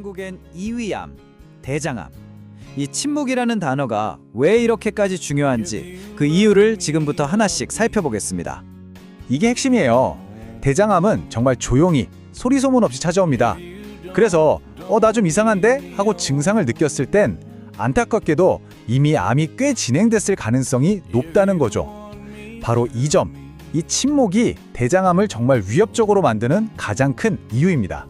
한국엔 이위암, 대장암. 이 침묵이라는 단어가 왜 이렇게까지 중요한지 그 이유를 지금부터 하나씩 살펴보겠습니다. 이게 핵심이에요. 대장암은 정말 조용히 소리 소문 없이 찾아옵니다. 그래서 어 나 좀 이상한데 하고 증상을 느꼈을 땐 안타깝게도 이미 암이 꽤 진행됐을 가능성이 높다는 거죠. 바로 이 점, 이 침묵이 대장암을 정말 위협적으로 만드는 가장 큰 이유입니다.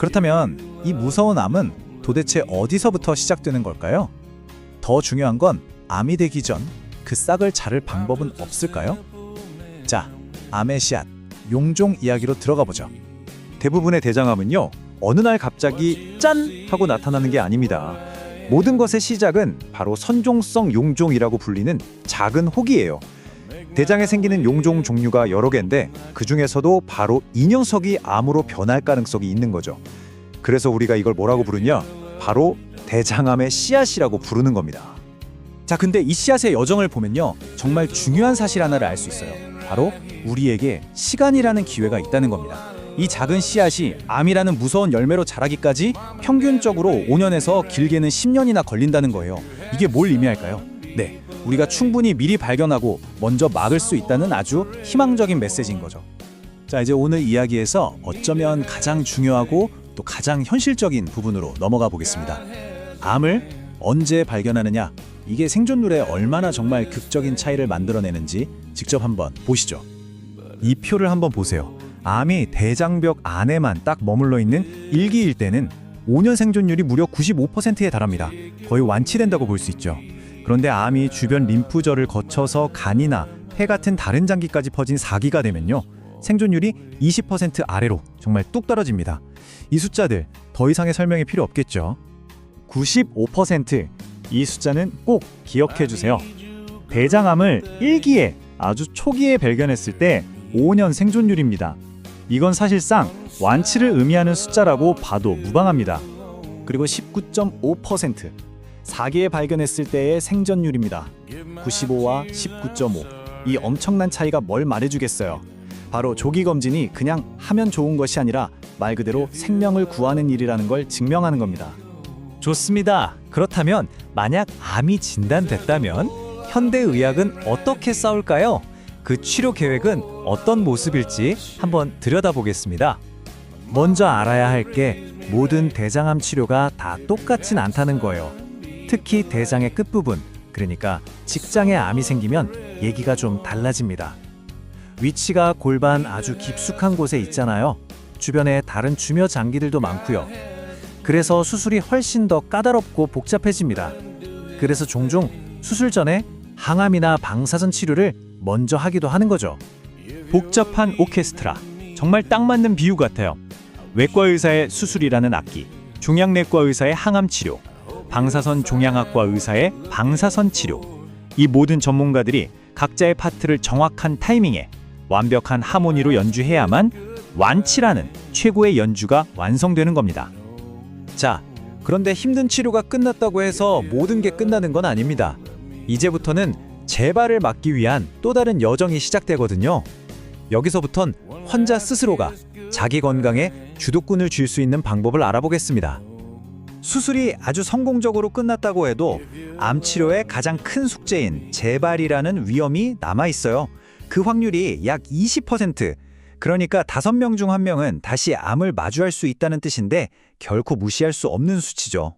그렇다면 이 무서운 암은 도대체 어디서부터 시작되는 걸까요? 더 중요한 건 암이 되기 전 그 싹을 자를 방법은 없을까요? 자, 암의 씨앗, 용종 이야기로 들어가 보죠. 대부분의 대장암은요 어느 날 갑자기 짠 하고 나타나는 게 아닙니다. 모든 것의 시작은 바로 선종성 용종이라고 불리는 작은 혹이에요. 대장에 생기는 용종 종류가 여러 개인데 그 중에서도 바로 이 녀석이 암으로 변할 가능성이 있는 거죠. 그래서 우리가 이걸 뭐라고 부르냐? 바로 대장암의 씨앗이라고 부르는 겁니다. 자, 근데 이 씨앗의 여정을 보면요. 정말 중요한 사실 하나를 알 수 있어요. 바로 우리에게 시간이라는 기회가 있다는 겁니다. 이 작은 씨앗이 암이라는 무서운 열매로 자라기까지 평균적으로 5년에서 길게는 10년이나 걸린다는 거예요. 이게 뭘 의미할까요? 네, 우리가 충분히 미리 발견하고 먼저 막을 수 있다는 아주 희망적인 메시지인 거죠. 자, 이제 오늘 이야기에서 어쩌면 가장 중요하고 또 가장 현실적인 부분으로 넘어가 보겠습니다. 암을 언제 발견하느냐? 이게 생존율에 얼마나 정말 극적인 차이를 만들어내는지 직접 한번 보시죠. 이 표를 한번 보세요. 암이 대장벽 안에만 딱 머물러 있는 일기일 때는 5년 생존율이 무려 95%에 달합니다. 거의 완치된다고 볼 수 있죠. 그런데 암이 주변 림프절을 거쳐서 간이나 폐 같은 다른 장기까지 퍼진 4기가 되면요. 생존율이 20% 아래로 정말 뚝 떨어집니다. 이 숫자들 더 이상의 설명이 필요 없겠죠. 95%. 이 숫자는 꼭 기억해 주세요. 대장암을 1기에 아주 초기에 발견했을 때 5년 생존율입니다. 이건 사실상 완치를 의미하는 숫자라고 봐도 무방합니다. 그리고 19.5% 4기에 발견했을 때의 생존율입니다. 95와 19.5. 이 엄청난 차이가 뭘 말해주겠어요. 바로 조기 검진이 그냥 하면 좋은 것이 아니라 말 그대로 생명을 구하는 일이라는 걸 증명하는 겁니다. 좋습니다. 그렇다면 만약 암이 진단됐다면 현대 의학은 어떻게 싸울까요? 그 치료 계획은 어떤 모습일지 한번 들여다보겠습니다. 먼저 알아야 할 게 모든 대장암 치료가 다 똑같진 않다는 거예요. 특히 대장의 끝부분, 그러니까 직장에 암이 생기면 얘기가 좀 달라집니다. 위치가 골반 아주 깊숙한 곳에 있잖아요. 주변에 다른 주묘 장기들도 많고요. 그래서 수술이 훨씬 더 까다롭고 복잡해집니다. 그래서 종종 수술 전에 항암이나 방사선 치료를 먼저 하기도 하는 거죠. 복잡한 오케스트라. 정말 딱 맞는 비유 같아요. 외과 의사의 수술이라는 악기, 종양내과 의사의 항암 치료, 방사선 종양학과 의사의 방사선 치료. 이 모든 전문가들이 각자의 파트를 정확한 타이밍에 완벽한 하모니로 연주해야만 완치라는 최고의 연주가 완성되는 겁니다. 자, 그런데 힘든 치료가 끝났다고 해서 모든 게 끝나는 건 아닙니다. 이제부터는 재발을 막기 위한 또 다른 여정이 시작되거든요. 여기서부턴 환자 스스로가 자기 건강에 주도권을 쥘 수 있는 방법을 알아보겠습니다. 수술이 아주 성공적으로 끝났다고 해도 암 치료의 가장 큰 숙제인 재발이라는 위험이 남아 있어요. 그 확률이 약 20%. 그러니까 다섯 명중한 명은 다시 암을 마주할 수 있다는 뜻인데 결코 무시할 수 없는 수치죠.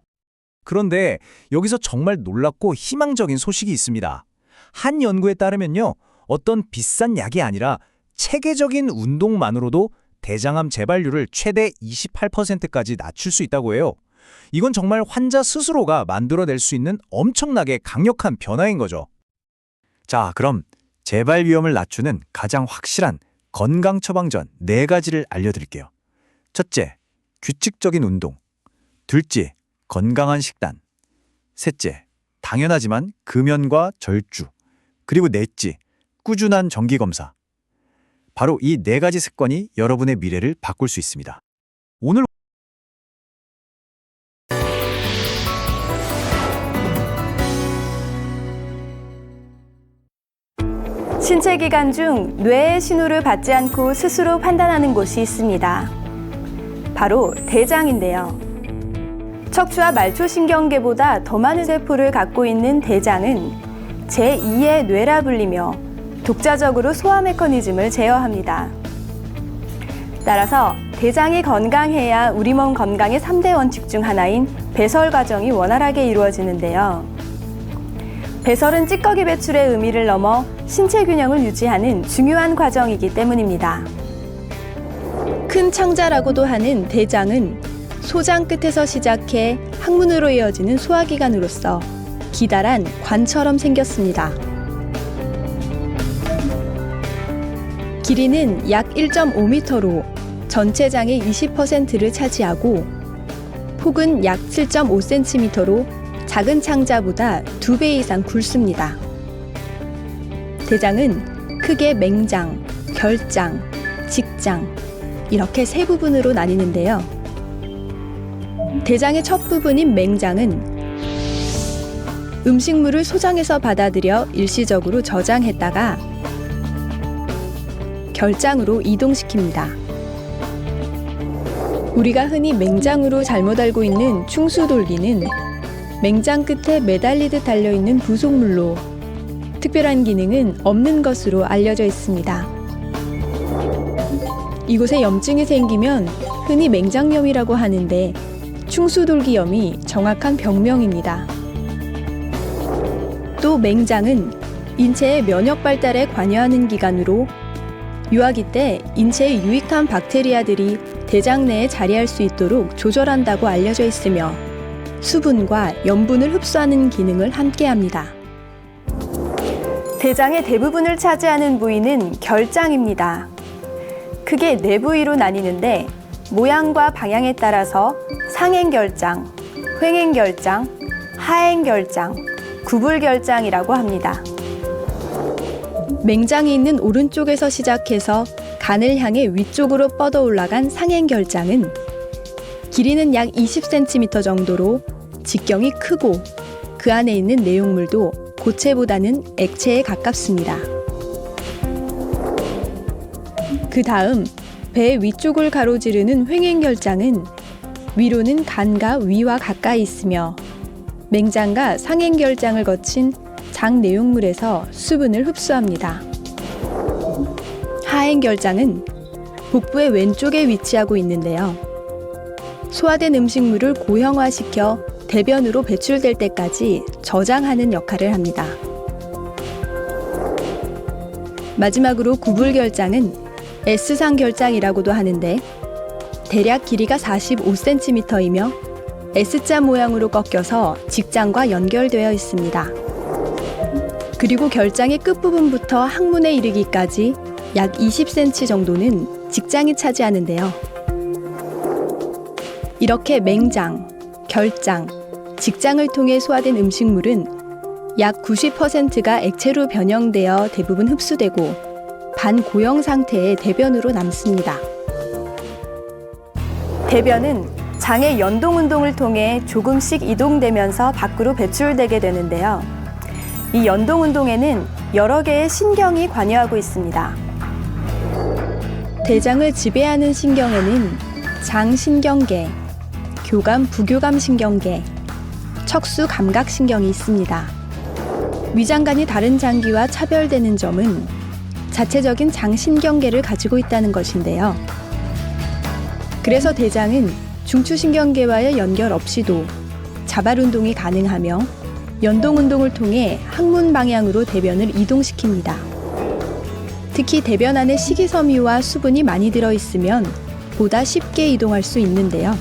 그런데 여기서 정말 놀랍고 희망적인 소식이 있습니다. 한 연구에 따르면요. 어떤 비싼 약이 아니라 체계적인 운동만으로도 대장암 재발률을 최대 28%까지 낮출 수 있다고 해요. 이건 정말 환자 스스로가 만들어낼 수 있는 엄청나게 강력한 변화인 거죠. 자, 그럼 재발 위험을 낮추는 가장 확실한 건강 처방전 네 가지를 알려드릴게요. 첫째, 규칙적인 운동. 둘째, 건강한 식단. 셋째, 당연하지만 금연과 절주. 그리고 넷째, 꾸준한 정기 검사. 바로 이 네 가지 습관이 여러분의 미래를 바꿀 수 있습니다. 오늘 신체 기관 중 뇌의 신호를 받지 않고 스스로 판단하는 곳이 있습니다. 바로 대장인데요. 척추와 말초신경계보다 더 많은 세포를 갖고 있는 대장은 제2의 뇌라 불리며 독자적으로 소화 메커니즘을 제어합니다. 따라서 대장이 건강해야 우리 몸 건강의 3대 원칙 중 하나인 배설 과정이 원활하게 이루어지는데요. 배설은 찌꺼기 배출의 의미를 넘어 신체 균형을 유지하는 중요한 과정이기 때문입니다. 큰 창자라고도 하는 대장은 소장 끝에서 시작해 항문으로 이어지는 소화기관으로서 기다란 관처럼 생겼습니다. 길이는 약 1.5m로 전체 장의 20%를 차지하고 폭은 약 7.5cm로 작은 창자보다 2배 이상 굵습니다. 대장은 크게 맹장, 결장, 직장 이렇게 세 부분으로 나뉘는데요. 대장의 첫 부분인 맹장은 음식물을 소장에서 받아들여 일시적으로 저장했다가 결장으로 이동시킵니다. 우리가 흔히 맹장으로 잘못 알고 있는 충수돌기는 맹장 끝에 매달리듯 달려있는 부속물로 특별한 기능은 없는 것으로 알려져 있습니다. 이곳에 염증이 생기면 흔히 맹장염이라고 하는데 충수돌기염이 정확한 병명입니다. 또 맹장은 인체의 면역 발달에 관여하는 기관으로 유아기 때 인체에 유익한 박테리아들이 대장 내에 자리할 수 있도록 조절한다고 알려져 있으며 수분과 염분을 흡수하는 기능을 함께 합니다. 대장의 대부분을 차지하는 부위는 결장입니다. 크게 네 부위로 나뉘는데 모양과 방향에 따라서 상행결장, 횡행결장, 하행결장, 구불결장이라고 합니다. 맹장이 있는 오른쪽에서 시작해서 간을 향해 위쪽으로 뻗어 올라간 상행결장은 길이는 약 20cm 정도로 직경이 크고 그 안에 있는 내용물도 고체보다는 액체에 가깝습니다. 그 다음 배 위쪽을 가로지르는 횡행결장은 위로는 간과 위와 가까이 있으며 맹장과 상행결장을 거친 장 내용물에서 수분을 흡수합니다. 하행결장은 복부의 왼쪽에 위치하고 있는데요. 소화된 음식물을 고형화시켜 대변으로 배출될 때까지 저장하는 역할을 합니다. 마지막으로 구불 결장은 S상 결장이라고도 하는데 대략 길이가 45cm이며 S자 모양으로 꺾여서 직장과 연결되어 있습니다. 그리고 결장의 끝부분부터 항문에 이르기까지 약 20cm 정도는 직장이 차지하는데요. 이렇게 맹장, 결장, 직장을 통해 소화된 음식물은 약 90%가 액체로 변형되어 대부분 흡수되고 반고형 상태의 대변으로 남습니다. 대변은 장의 연동 운동을 통해 조금씩 이동되면서 밖으로 배출되게 되는데요. 이 연동 운동에는 여러 개의 신경이 관여하고 있습니다. 대장을 지배하는 신경에는 장신경계, 교감 부교감 신경계, 척수 감각 신경이 있습니다. 위장관이 다른 장기와 차별되는 점은 자체적인 장신경계를 가지고 있다는 것인데요. 그래서 대장은 중추신경계와의 연결 없이도 자발 운동이 가능하며 연동 운동을 통해 항문 방향으로 대변을 이동시킵니다. 특히 대변 안에 식이섬유와 수분이 많이 들어 있으면 보다 쉽게 이동할 수 있는데요.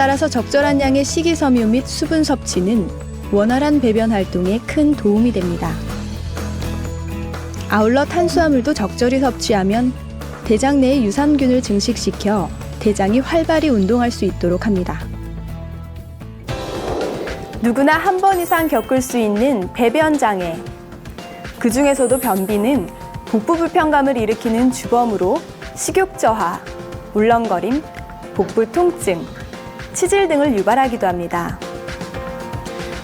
따라서 적절한 양의 식이섬유 및 수분 섭취는 원활한 배변 활동에 큰 도움이 됩니다. 아울러 탄수화물도 적절히 섭취하면 대장 내의 유산균을 증식시켜 대장이 활발히 운동할 수 있도록 합니다. 누구나 한 번 이상 겪을 수 있는 배변 장애. 그 중에서도 변비는 복부 불편감을 일으키는 주범으로 식욕 저하, 울렁거림, 복부 통증, 치질 등을 유발하기도 합니다.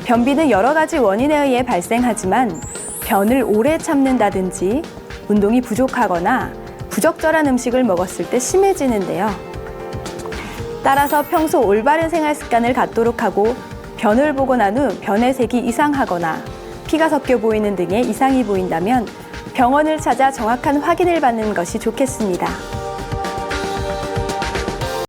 변비는 여러 가지 원인에 의해 발생하지만 변을 오래 참는다든지 운동이 부족하거나 부적절한 음식을 먹었을 때 심해지는데요. 따라서 평소 올바른 생활 습관을 갖도록 하고 변을 보고 난 후 변의 색이 이상하거나 피가 섞여 보이는 등의 이상이 보인다면 병원을 찾아 정확한 확인을 받는 것이 좋겠습니다.